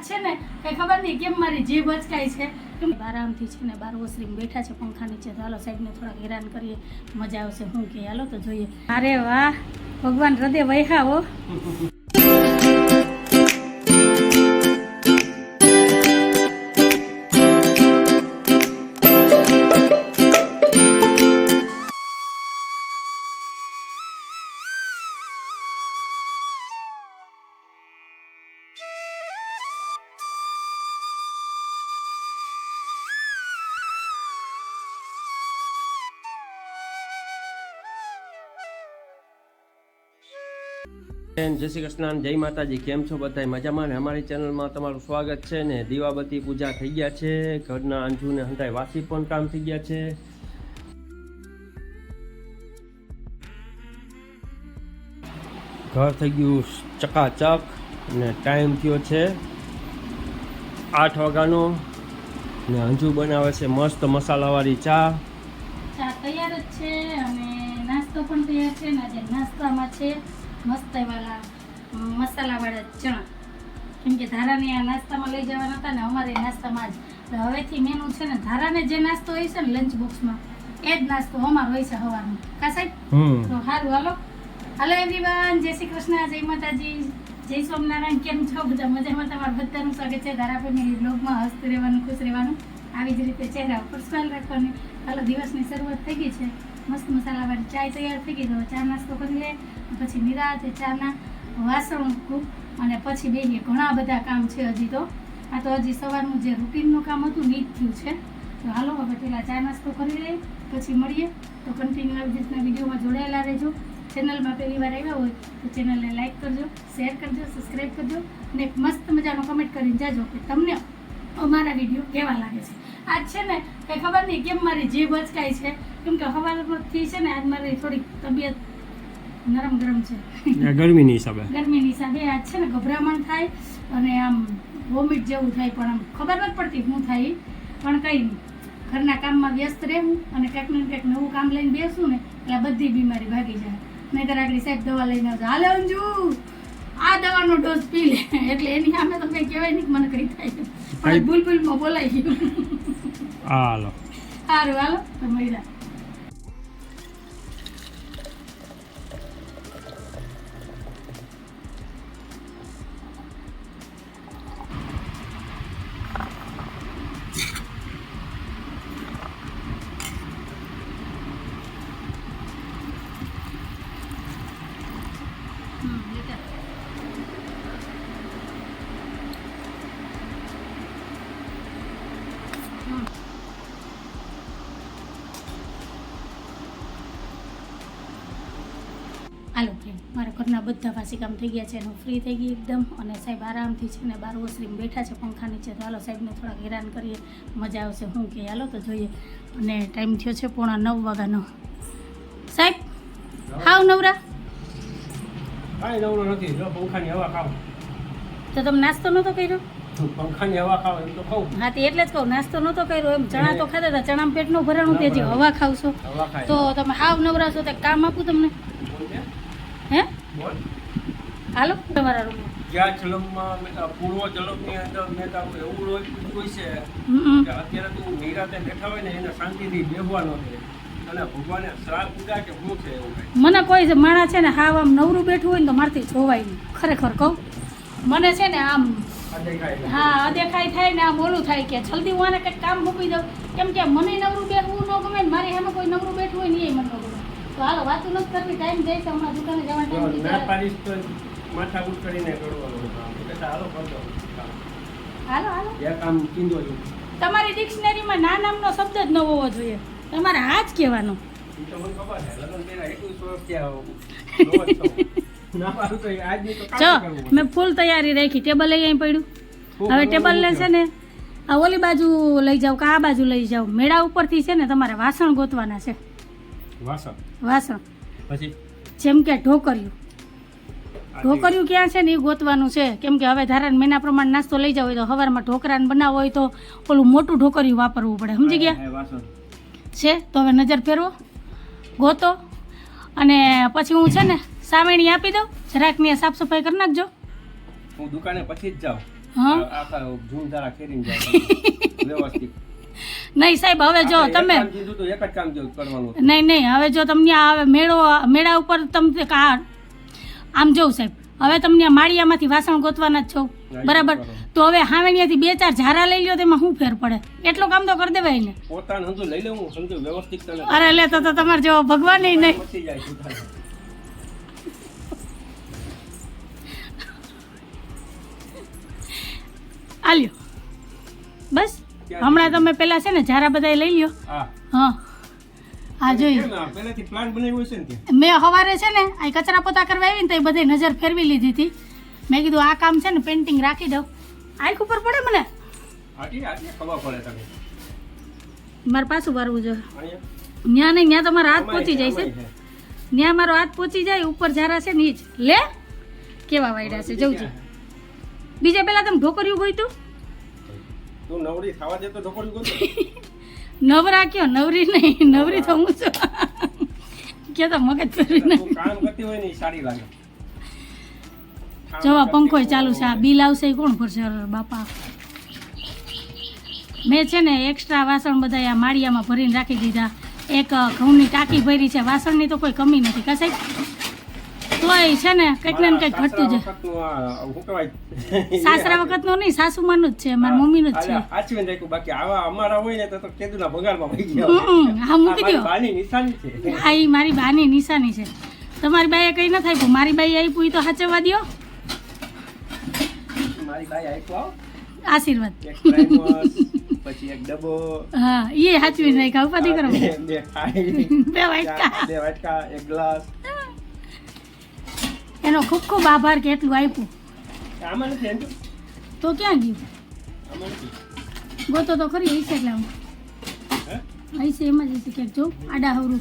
આજ છે ને, કઈ ખબર નહીં, કેમ મારી જીભ અચકાય છે? કેમ આરામથી છે ને, બાર ઓસરીમાં બેઠા છે પંખા નીચે. તો હાલો સાહેબને થોડાક હેરાન કરીએ. મજા આવશે, હું કે, હાલો તો જોઈએ. અરે વાહ, ભગવાન હૃદય વૈહા હો. જય શ્રી કૃષ્ણ, જય માતાજી, કેમ છો બધા મજામાં ને? અમારી ચેનલમાં તમારું સ્વાગત છે ને? દીવાબત્તી પૂજા થઈ ગયા છે. ઘરના અંજુ ને હંતાઈ વાસી પણ કામ થઈ ગયા છે. ઘર થઈ ગયું ચકાચક ને ટાઈમ થયો છે આઠ વાગ્યાનો ને અંજુ બનાવે છે મસ્ત મસાલાવાળી ચા. ચા તૈયાર જ છે અને નાસ્તો પણ તૈયાર છે નાસ્તામાં છે મસ્ત એવાલા મસાલાવાળા ચણા. કેમ કે ધારાને આ નાસ્તામાં લઈ જવાના હતા ને અમારે નાસ્તામાં જ. હવેથી મેનુ છે ને ધારાને જે નાસ્તો હોય છે ને લંચ બોક્સમાં એ જ નાસ્તો અમારો હોય છે હવાનો. કા સાહેબ? તો સારું હાલો. હાલો એવરીવન જય શ્રી કૃષ્ણ જય માતાજી જય સ્વામિનારાયણ કેમ છો? બધા મજામાં? તમારું બધાનું સ્વાગત છે ધારા ફેમિલી બ્લોગમાં હસતું રહેવાનું ખુશ રહેવાનું. આવી જ રીતે ચહેરા ઉપર સ્માઇલ રાખવાની. હાલો દિવસની શરૂઆત થઈ ગઈ છે. મસ્ત મસાલાવાળી ચાય તૈયાર થઈ ગઈ તો ચાર નાસ્તો કરી લે, પછી નિરાતે ચાના વાસણ મૂકું અને પછી બેહીએ. ઘણા બધા કામ છે હજી તો. આ તો હજી સવારનું જે રૂટીનનું કામ હતું નીચ થયું છે. તો હાલો, હવે પહેલાં ચા નાસ્તો કરી લઈએ, પછી મળીએ. તો કન્ટિન્યુ આવી રીતના વિડીયોમાં જોડાયેલા રહેજો. ચેનલમાં પહેલી વાર આવ્યા હોય તો ચેનલને લાઈક કરજો શેર કરજો સબસ્ક્રાઈબ કરજો અને એક મસ્ત મજાનો કમેન્ટ કરીને જાજો કે તમને અમારા વીડિયો કેવા લાગે છે. આજ છે ને, કંઈ ખબર નહીં, કેમ મારી જીભ અચકાય છે? કેમ કે સવારથી છે ને આજ મારી થોડીક તબિયત નરમ ગરમ છે. ગરમીની હિસાબે. ગરમીની હિસાબે આજ છે ને ગભરામણ થાય અને આમ વોમિટ જેવું થાય પણ આમ ખબર નથી પડતી શું થાય. પણ કંઈ નહીં ઘરના કામમાં વ્યસ્ત રહેવું અને કંઈક ને કંઈક નવું કામ લઈને બેસું ને એટલે બધી બીમારી ભાગી જાય. નહીંતર આગળ સાહેબ દવા લઈને આવજો. હાલે અંજુ આ દવાનો ડોઝ પી લે. એટલે એની સામે તો કંઈ કહેવાય નહીં મને કંઈ થાય પણ ભૂલ ભૂલમાં બોલાઈ ગયું. હાલો. સારું હાલો તો મળ્યા હાલો ફ્રેન્ડ મારા ઘરના બધા પાસી કામ થઈ ગયા છે અને ફ્રી થઈ ગઈ એકદમ. અને સાહેબ આરામથી છે ને બાર ઓસરીમાં બેઠા છે પંખા નીચે. તો હાલો સાહેબને થોડાક હેરાન કરીએ. મજા આવશે. હું કે હાલો તો જોઈએ. અને ટાઈમ થયો છે પોણા નવ વાગ્યાનો. સાહેબ હાવ નવરા. નવરો નથી. જો પંખાની હવા ખાવ તો તમે નાસ્તો નહોતો કર્યો? પંખાની હવા ખાવ એમ તો ખાવ હા તે એટલે જ કહું. નાસ્તો નહોતો કર્યો એમ. ચણા તો ખાધા હતા. ચણામાં પેટનું ભરાણું તે હજી હવા હવા તો તમે હાવ નવરા છો તો કામ આપું તમને. હે. હાલો તમારા રૂમમાં. જ્યાં જલમમાં પૂર્વ જલમની અંદર મેં તો એવું રોજ કીધું હોય છે કે અત્યારે તું નિરાતે બેઠા હોય ને એને શાંતિથી બેહવાનો છે. અને ભગવાને શ્રાપ દીધા કે શું છે એવું મને કોઈ માણસ છે ને હાવ આમ નવરું બેઠું હોય ને તો મારથી જોવાય નહીં. ખરેખર કહું. મને છે ને આમ હા અદેખાઈ થાય ને આમ ઓલું થાય કે જલ્દી હું આને કંઈક કામ મૂકી દઉં. કેમ કે મને નવરું બેઠવું ન ગમે મારી સામે કોઈ નવરું બેઠું હોય ને એ મને તો હાલો વાતું નથી કરવી ટાઈમ જાય છે હમણાં દુકાને જવાનો ટાઈમ ના પાડીશ તો માથા ઉઠ કરીને કરવાનું કામ. તો કહેતા હાલો કરજો હાલો હાલો. જે કામ કીધું હતું તમારી ડિક્શનરીમાં ના નામનો શબ્દ જ ન હોવો જોઈએ. તમારે હા જ કહેવાનો. જ મેં ફૂલ તૈયારી રાખી ટેબલ અહીં પડ્યું. હવે ટેબલ ને છે ને આ ઓલી બાજુ લઈ જાવ કે આ બાજુ લઈ જાવ મેળા ઉપરથી છે ને તમારે વાસણ ગોતવાના છે. વાસણ વાસણ પછી જેમ કે ઢોકર્યું ઢોકર્યું ક્યાં છે ને એ ગોતવાનું છે કેમ કે હવે ધારા મહિના પ્રમાણે નાસ્તો લઈ જાવ હોય તો સવારમાં ઢોકરા બનાવો હોય તો ઓલું મોટું ઢોકર્યું વાપરવું પડે સમજી ગયા છે તો હવે નજર ફેરવો ગોતો અને પછી હું છે ને સામેણી આપી દઉં જરાક ને સાફ સફાઈ કરી નાખજો હું દુકાને પછી જ જાઉં હા આખા ધારા ખેરીને જાય વ્યવસ્થિત નહીં સાહેબ હવે જો તમે જ નહીં નહીં હવે જો તમને આ મેળો મેળા ઉપર તમને આમ જોઉં સાહેબ હવે તમને આ માળિયામાંથી વાસણ ગોતવાના જ છો. બરાબર? તો હવે હાવેણિયાથી બે ચાર ઝારા લઈ લ્યો તેમાં શું ફેર પડે? એટલું કામ તો કરી દેવાય ને અરે લે તો તમારે જેવો ભગવાન નહીં. આલ્યો બસ. હમણાં તમે પેલા છે ને ઝારા બધા લઈ લ્યો. હા. હા. જોઈ. મેં સવારે છે ને આ કચરા પોતા કરવા આવી ને તો એ બધી નજર ફેરવી લીધી હતી. મેં કીધું આ કામ છે ને પેન્ટિંગ રાખી દઉં. આંખ ઉપર પડે મને? મારે પાછું વારવું જોઈએ. ત્યાં નહીં ત્યાં તમારો હાથ પહોંચી જાય છે. ત્યાં મારો હાથ પહોંચી જાય ઉપર જારા છે ને એ જ. લે? કેવા વાયડા છે જવું છે. બીજા પેલા તમે ઢોકર્યું ગયું તું તું નવરી થવા દે તો ઢોકળી ગોતો. નવરા કયો? નવરી નહીં નવરી તો હું છું. કે તો મગજ ફેરવી તું કામ કરતી હોય ને સારી લાગે જવા પંખો ચાલુ છે. આ બિલ આવશે કોણ ભરશે? બાપા. મેં છે ને એક્સ્ટ્રા વાસણ બધા આ માળિયામાં ભરીને રાખી દીધા. એક ઘઉંની ટાંકી ભરી છે. વાસણની તો કોઈ કમી નથી. કા સાહેબ તોય છે ને કંઈક ને કંઈક ઘટતું છે. સાસરા વખતનું નહીં સાસુમાનું જ છે મારી મમ્મીનું જ છે. સાચવીને રાખ્યું. બાકી આવા અમારા હોય ને તો કેદુના ભગારમાં વહી ગયા હા મૂકી મારી દો. બાની નિશાની છે. આ ઈ મારી બાની નિશાની છે. તમારી બાઈએ કંઈ ન થાય મારી બાઈ આપ્યું એ તો સાચવવા દ્યો. મારી બાઈ આપ્યો આશીર્વાદ. પછી એક ડબ્બો હા એ સાચવી નાખ્યા ઉપાધિ કરો. બે વાટકા. બે વાટકા એક ગ્લાસ. એનો ખૂબ ખૂબ આભાર કે એટલું આપ્યું. તો ક્યાં ગયું? ગોતો તો ખરી હશે એટલે આમ. હે? હશે એમ જ હશે ક્યાંક જો આડા હવરું.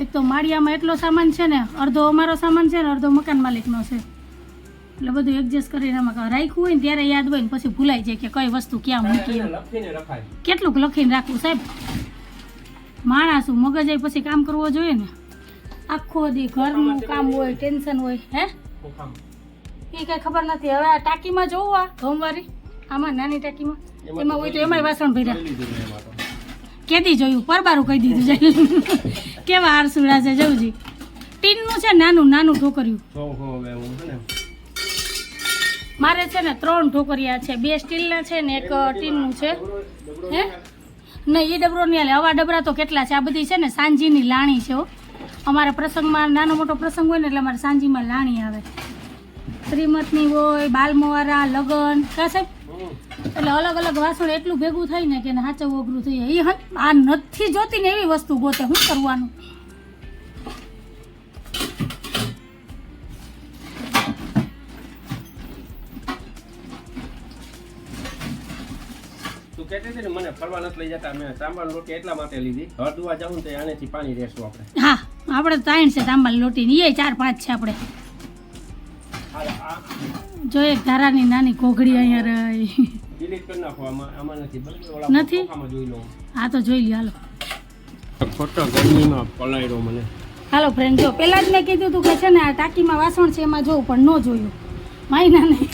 એક તો માળિયામાં એટલો સામાન છે ને અડધો અમારો સામાન છે ને અડધો મકાન માલિકનો છે. એટલે બધું એડજસ્ટ કરીને એમાં રાખ્યું હોય ને ત્યારે યાદ હોય ને પછી ભૂલાઈ જાય કે કઈ વસ્તુ ક્યાં મૂકી કેટલુંક લખીને રાખવું સાહેબ? માણસું મગજ પછી કામ કરવો જોઈએ ને? આખો દી ઘરનું કામ હોય ટેન્શન હોય હે? એ કઈ ખબર નથી. હવે આ ટાંકીમાં જોવું આ સોમવારી આમાં નાની ટાંકીમાં. એમાં હોય તો એમાંય વાસણ ભર્યા. કેદી જોયું? પરબારું કહી દીધું જાય કેવા આરસુડા છે જવજી ટીનનું છે નાનું નાનું છે ને. મારે છે ને ત્રણ ઠોકરિયા છે. બે સ્ટીલના છે ને એક ટીનનું છે. હે? નહીં એ ડબરો નહીં હવા ડબરા તો કેટલા છે? આ બધી છે ને સાંજીની લાણી છે હો. અમારે પ્રસંગમાં નાનો મોટો પ્રસંગ હોય ને એટલે અમારે સાંજીમાં લાણી આવે. શ્રીમતની હોય બાલમવારા લગન કા સાહેબ? એટલે અલગ અલગ વાસણ એટલું ભેગું થાય ને કે એને અઘરું થઈ જાય. એ આ નથી જોતી ને એવી વસ્તુ ગોતે. શું કરવાનું? તું કહેતી હતી ને મને ફરવા નથી લઈ જતા મેં સાંભળ રોટી એટલા માટે લીધી. હળદુવા જવું ને તો આનેથી પાણી રહેશું આપણે. હા. આપણે તો તાણ છે તાંબાલ લોટી એ ચાર પાંચ છે આપણે. જો એક ધારાની નાની કોઘડી અહીંયા રહી. નથી હા તો જોઈ લ્યો હાલો. મને. હાલો ફ્રેન્ડ જો પહેલાં જ મેં કીધું હતું કે છે ને આ ટાંકીમાં વાસણ છે એમાં જોવું પણ ન જોયું. માયના નહીં.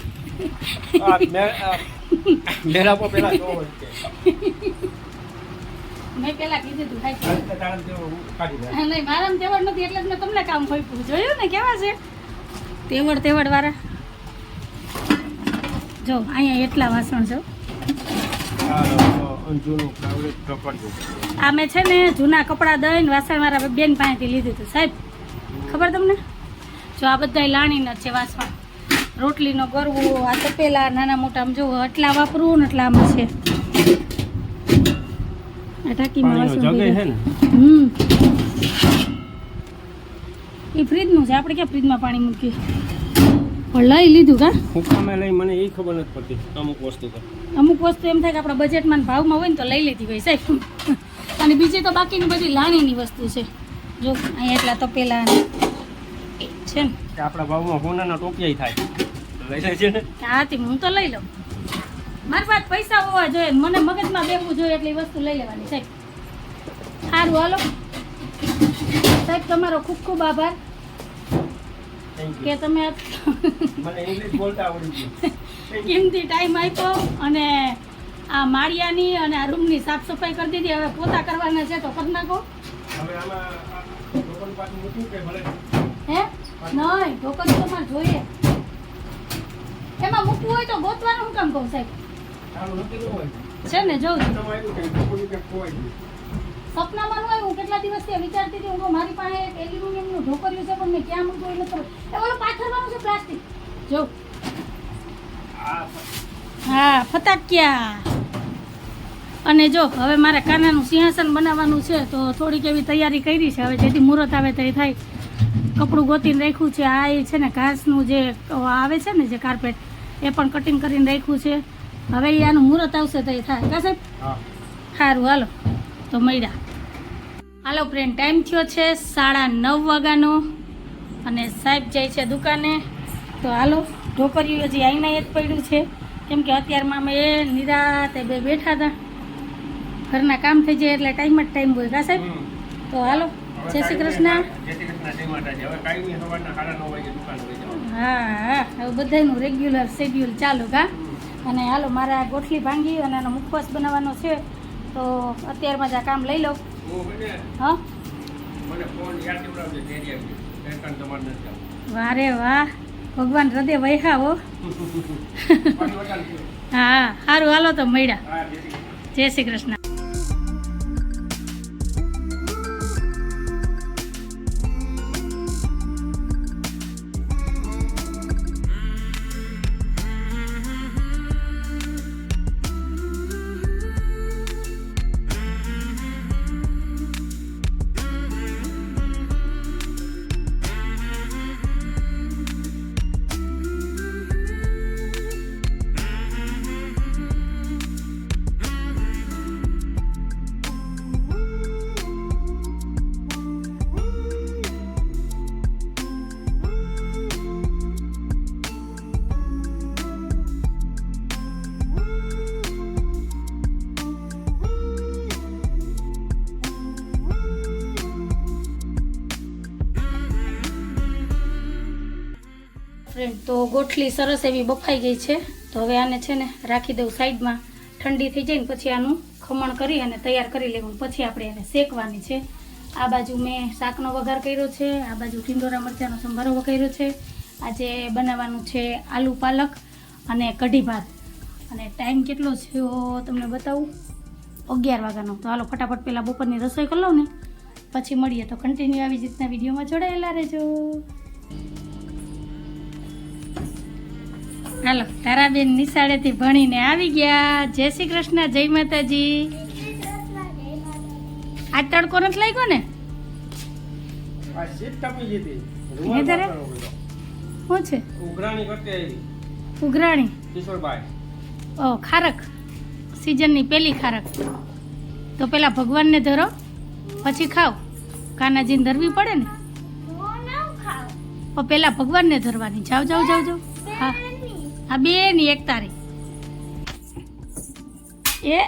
મેરા પેલા. મેં પહેલાં કીધું તું. હા, નહીં મારામાં તેવડ નથી એટલે જ મેં તમને કામ સોંપ્યું. જોયું ને કેવા છે? તેવડ તેવડ વાળા જો અહીંયા એટલા વાસણ છે આ મેં છે ને જૂના કપડાં દઈને વાસણ મારા બેન પાસેથી લીધું હતું સાહેબ. ખબર તમને? જો આ બધા લાણીના છે વાસણ. રોટલીનો ગરવો આ તપેલા નાના મોટા આમ જો આટલા વાપરવું ને એટલા આમાં છે. પાણીનો વાસણ જગે છે ને? હમ. એ ફ્રીજનું છે. આપણે ક્યાં ફ્રીજમાં પાણી મૂકીએ? પણ લઈ લીધું કા? હુકામે લઈ મને એ ખબર નથી પડતી અમુક વસ્તુ તો. અમુક વસ્તુ એમ થાય કે આપણા બજેટમાં ને ભાવમાં હોય ને તો લઈ લેતી હોય સાહેબ. અને બીજી તો બાકીની બધી લાણીની વસ્તુ છે. જો અહીંયા એટલા તો પેલા છે ને. આપણા ભાવમાં હોનાના ટોપિયા થાય. લઈ લેજે ને? હાથી હું તો લઈ લઉં. મારી પાસે પૈસા હોવા જોઈએ. મને મગજમાં બેસવું જોઈએ એટલી વસ્તુ લઈ લેવાની. સાહેબ સારું હાલો. સાહેબ તમારો ખૂબ ખૂબ આભાર. કે તમે કિંમતી ટાઈમ આપ્યો અને આ માળિયાની અને આ રૂમની સાફ સફાઈ કરી દીધી. હવે પોતા કરવાના છે તો કરી નાખો. હે? નહીં ઢોકળી તમારે જોઈએ. એમાં મૂકવું હોય તો ગોતવાનું હું કામ કહું સાહેબ? છે ને, જોઉં સપનામાં ન હું કેટલા દિવસથી વિચારતી હતી, હું મારી પાસે એક એલ્યુમિનિયમનું ઢોકર્યું છે, પણ મેં ક્યાં મૂક્યું એ નથી. એ ઓલો પાથરવાનું છે, પ્લાસ્ટિક. જો હા, ફટાક્યા. અને જો, હવે મારે કાનાનું સિંહાસન બનાવવાનું છે, તો થોડીક એવી તૈયારી કરી છે. હવે જેથી મુહૂર્ત આવે તે થાય. કપડું ગોતીને રાખ્યું છે, આ એ છે ને ઘાસનું જે આવે છે ને, જે કાર્પેટ એ પણ કટિંગ કરીને રાખ્યું છે. હવે આનું મુહૂર્ત આવશે તો એ થાય. કા સાહેબ? સારું હાલો. તો મળ્યા. હાલો ફ્રેન્ડ ટાઈમ થયો છે સાડા નવ વાગ્યાનો અને સાહેબ જાય છે દુકાને. તો હાલો ઢોકરીઓ હજી આઈના જ પડ્યું છે. કેમ કે અત્યારમાં અમે એ નિરાતે બે બેઠા હતા. ઘરના કામ થઈ જાય એટલે ટાઈમ જ ટાઈમ હોય. કા સાહેબ? તો હાલો જય શ્રી કૃષ્ણ. હા હા. હવે બધાનું રેગ્યુલર શેડ્યુલ ચાલુ કા? અને હાલો મારે આ ગોઠલી ભાંગી અને એનો મુખવાસ બનાવવાનો છે. તો અત્યારમાં જ આ કામ લઈ લો હું આવતું. વાહ ભગવાન હૃદય વૈહા. હા. સારું હાલો તો મળ્યા. જય શ્રી કૃષ્ણ. તો ગોઠલી સરસ એવી બફાઈ ગઈ છે. તો હવે આને છે ને રાખી દઉં સાઈડમાં. ઠંડી થઈ જાય ને પછી આનું ખમણ કરી અને તૈયાર કરી લેવું. પછી આપણે એને શેકવાની છે. આ બાજુ મેં શાકનો વઘાર કર્યો છે. આ બાજુ ટીંડોરા મરચાંનો સંભારો વઘાર્યો છે. આજે બનાવવાનું છે આલુ પાલક અને કઢી ભાત. અને ટાઈમ કેટલો છે તમને બતાવું? અગિયાર વાગ્યાનો. તો હાલો ફટાફટ પહેલાં બપોરની રસોઈ કરી લઉં ને. પછી મળીએ. તો કન્ટિન્યુ આવી જ રીતના વિડીયોમાં જોડાયેલા રહેજો. હાલો તારાબેન નિશાળેથી ભણીને આવી ગયા. જય શ્રી કૃષ્ણ જય માતાજી. આજ તડકો નથી લાગ્યો ને? આ. શું છે? ઉઘરાણી ઓ ખારક. સિઝનની પહેલી ખારક. તો પેલા ભગવાનને ધરો પછી ખાવ. કાનાજીને ધરવી પડે ને? પેલા ભગવાનને ધરવાની. જાવ જાવ જાવ જાવ. હા. હા બે ની એક તારી એ?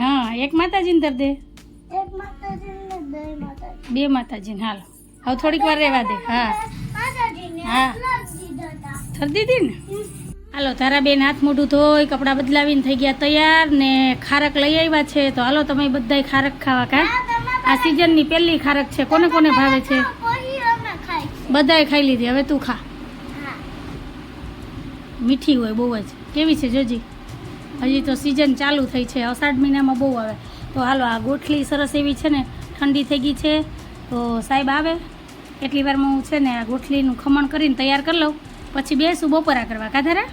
હા, એક માતાજીને ધર દે. બે માતાજીને, હાલો. હવે થોડીક વાર રહેવા દે. હા. હા. ધર દીધી ને? હાલો તારા બેન હાથ મોઢું ધોઈ, કપડાં બદલાવીને થઈ ગયા તૈયાર ને ખારક લઈ આવ્યા છે. તો હાલો, તમે બધાય ખારક ખાવા કા? આ સિઝનની પહેલી ખારક છે. કોને કોને ભાવે છે? બધાય ખાઈ લીધી. હવે તું ખા. મીઠી હોય બહુ જ. કેવી છે જોજી? હજી તો સિઝન ચાલુ થઈ છે. અષાઢ મહિનામાં બહુ આવે. તો હાલો આ ગોઠલી સરસ એવી છે ને ઠંડી થઈ ગઈ છે. તો સાહેબ આવે. એટલી વારમાં હું છે ને આ ગોઠલીનું ખમણ કરીને તૈયાર કરી લઉં. પછી બેસું બપોરા કરવા. કાધારા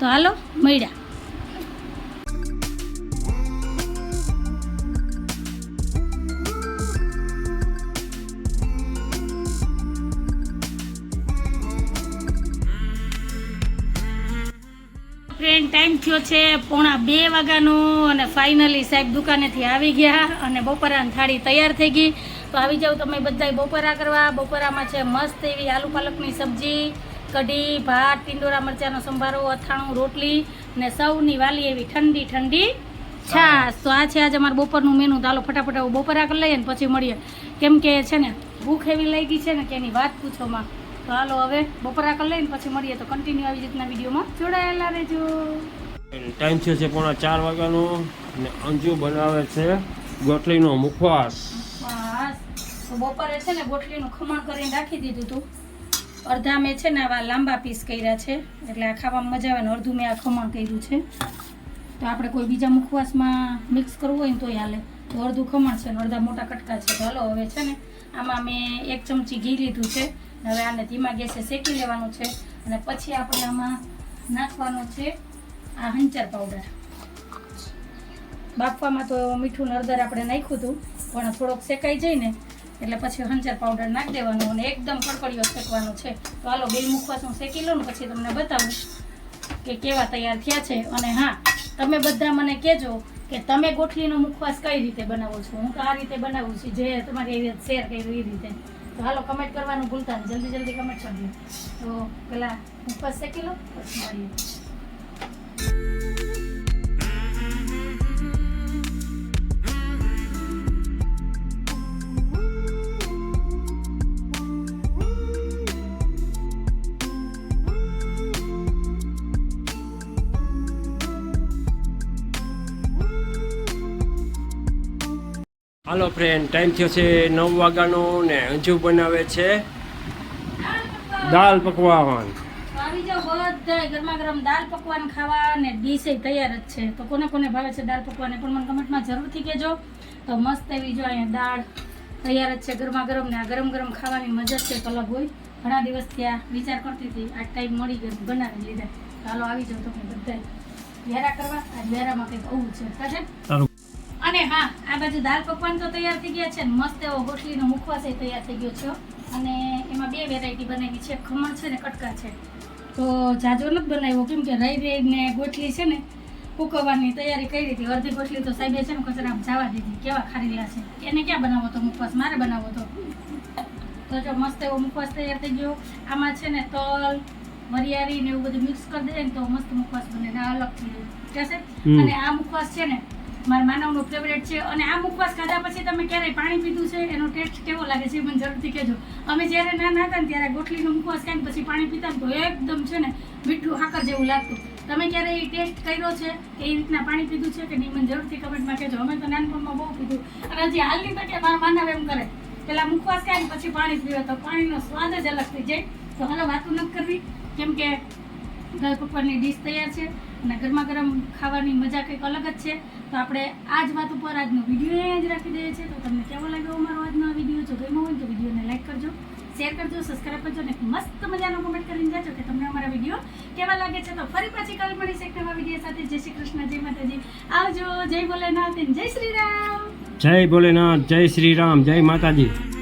તો હાલો મળ્યા. ફ્રેન્ડ ટાઈમ થયો છે, પોણા બે વાગ્યાનો અને ફાઇનલી સાહેબ દુકાનેથી આવી ગયા અને બપોરાની થાળી તૈયાર થઈ ગઈ. તો આવી જાઓ તમે બધાય બપોરા કરવા. બપોરામાં છે મસ્ત એવી આલુ પાલકની સબ્જી, કઢી, ભાત, ટીંડોરા મરચાંનો સંભારો, અથાણું રોટલી ને સૌની વાલી એવી ઠંડી ઠંડી છાશ. તો આ છે આજે અમારું બપોરનું મેનુ તો હાલો ફટાફટ બપોરા કરી લઈએ ને પછી મળીએ. કેમ કે છે ને, ભૂખ એવી લઈ ગઈ છે ને કે એની વાત પૂછોમાં તો હાલો હવે બપોરા કરી લઈને પછી મળીએ તો કન્ટિન્યુ આવી રીતના વિડીયોમાં. જોડાયેલા રહેજો. ટાઈમ થયો છે પોણા ચાર વાગ્યાનો અને અંજુ બનાવે છે ગોટલીનો મુખવાસ. તો બપોરે છે ને ગોટલીનું ખમણ કરીને રાખી દીધું હતું અડધા મેં છે ને આવા લાંબા પીસ કર્યા છે. એટલે આ ખાવામાં મજા આવે ને અડધું મેં આ ખમણ કર્યું છે. તો આપણે કોઈ બીજા મુખવાસમાં મિક્સ કરવું હોય ને તોય હાલે. તો અડધું ખમણ છે ને અડધા મોટા કટકા છે. તો હાલો હવે છે ને આમાં મેં એક ચમચી ઘી લીધું છે. હવે આને ધીમા ગેસે શેકી લેવાનું છે અને પછી આપણે આમાં નાખવાનો છે આ હંચર પાવડર બાફવામાં તો મીઠું નરદર આપણે નાખ્યું હતું, પણ થોડોક શેકાઈ જાય ને, એટલે પછી હંચર પાવડર નાખી દેવાનું અને એકદમ કડકડીઓ શેકવાનું છે. તો હાલો બે મુખવાસ હું શેકી લઉં ને પછી તમને બતાવું કે કેવા તૈયાર થયા છે. અને હા, તમે બધા મને કહેજો કે તમે ગોઠલીનો મુખવાસ કઈ રીતે બનાવો છો? હું તો આ રીતે બનાવું છું, જે તમારી શેર કર્યું એ રીતે. તો હાલો કમેન્ટ કરવાનું ભૂલતા નહીં. જલ્દી જલ્દી કમેન્ટ કરી દો. તો પેલા મુખવાસ શેકી લો, પછી મળીએ હાલો ફ્રેન્ડ ટાઈમ થયો છે નવ વાગ્યાનો ને હજુ બનાવે છે દાલ પકવાન. આવી જાઓ બધા ગરમા ગરમ દાલ પકવાન ખાવા ને ડીશ તૈયાર જ છે. તો કોને કોને ભાવે છે દાલ પકવાન એ પણ મને કમેન્ટમાં જરૂરથી કહેજો. તો મસ્ત એવી જો અહીંયા દાળ તૈયાર જ છે ગરમા ગરમ ને આ ગરમ ગરમ ખાવાની મજા જ કંઈક અલગ હોય. ઘણા દિવસથી આ વિચાર કરતી હતી આ ટાઈમ મળી ગયો બનાવી લીધા. ચાલો આવી જાઓ તમે બધા વેરા કરવા આ વેરામાં કંઈક આવું છે. અને હા આ બાજુ દાલ પકવાન તો તૈયાર થઈ ગયા છે ને મસ્ત એવો ગોઠલીનો મુખવાસ એ તૈયાર થઈ ગયો છે. અને એમાં બે વેરાયટી બનાવી છે ખમણ છે ને કટકા છે. તો જાજો નથી બનાવ્યો કેમ કે રહી રહી ને ગોઠલી છે ને ઉકવવાની તૈયારી કરી હતી અડધી ગોઠલી તો સાહેબે છે ને કચરામાં જવા દીધી. કેવા ખારેલા છે. એને ક્યાં બનાવો તો મુખવાસ? મારે બનાવો તો. તો જો મસ્ત એવો મુખવાસ તૈયાર થઈ ગયો. આમાં છે ને તલ વરિયાળી ને એવું બધું મિક્સ કરી દે ને તો મસ્ત મુખવાસ બને અલગ થઈ છે? અને આ મુખવાસ છે ને મારા માનવનો ફેવરેટ છે અને આ મુખવાસ ખાધા પછી તમે ક્યારેય પાણી પીધું છે? એનો ટેસ્ટ કેવો લાગે છે મને જરૂરથી કહેજો. અમે જ્યારે નાના હતા ને ત્યારે ગોટલીનો મુખવાસ ખાઈને પછી પાણી પીતા ને તો એકદમ છે ને મીઠું હાકર જેવું લાગતું. તમે ક્યારે એ ટેસ્ટ કર્યો છે? એ રીતના પાણી પીધું છે કે નહીં? મને જરૂરથી કમેન્ટમાં કહેજો. અમે તો નાનપણમાં બહુ પીધું. અને હજી હાલની તકે મારા માનવ એમ કરે. પેલા મુખવાસ ખાય ને પછી પાણી પીવે તો પાણીનો સ્વાદ જ અલગ થઈ જાય. તો હાલો વાતું નથી કરવી. કેમ કે દાળ પપ્પાની ડીશ તૈયાર છે. અને ગરમા ગરમ ખાવાની મજા કંઈક અલગ જ છે. તો આપણે આ જ વાત ઉપર આજનો વીડિયો અહીંયા જ રાખી દઈએ છીએ. તો તમને કેવો લાગ્યો અમારો આજનો આ વીડિયો? જો ગમ્યો હોય તો વિડીયોને લાઈક કરજો, શેર કરજો, સબસ્ક્રાઈબ કરજો અને મસ્ત મજાનો કોમેન્ટ કરીને જાજો કે તમને અમારા વીડિયો કેવા લાગે છે. તો ફરી પાછી કાલ મળી એક નવા વીડિયો સાથે. જય શ્રી કૃષ્ણ, જય માતાજી. આવજો. જય ભોલેનાથ જય શ્રી રામ. જય ભોલેનાથ, જય શ્રી રામ, જય માતાજી.